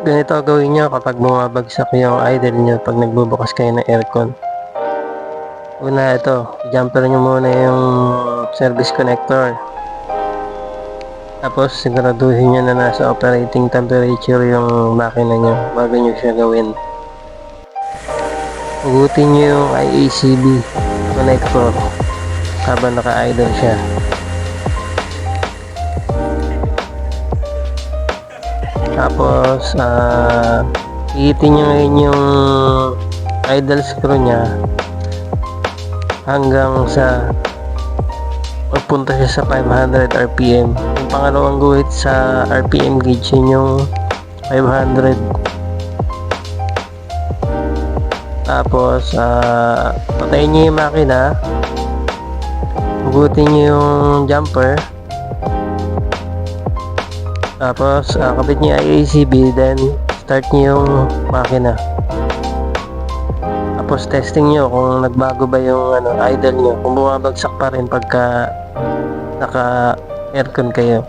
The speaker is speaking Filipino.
ganito gawin nyo kapag bumabagsak yung idle nyo pag nagbubukas kayo ng aircon. Una ito, jumper nyo muna yung service connector. Tapos siguraduhin nyo na nasa operating temperature yung makina nyo bago nyo siya gawin. Hugutin nyo yung IACB connector habang naka-idle siya. Tapos, ah, iitin nyo ngayon yung idle screw niya hanggang sa magpunta siya sa 500 RPM. Yung pangalawang guhit sa RPM gauge yun yung 500. Tapos, ah, patayin nyo yung makina. Hugutin nyo yung jumper. Tapos, ah, kapit niyo yung IACB, then start niyo yung makina. Tapos, testing niyo kung nagbago ba yung ano, idle niyo. Kung bumabagsak pa rin pagka naka aircon kayo.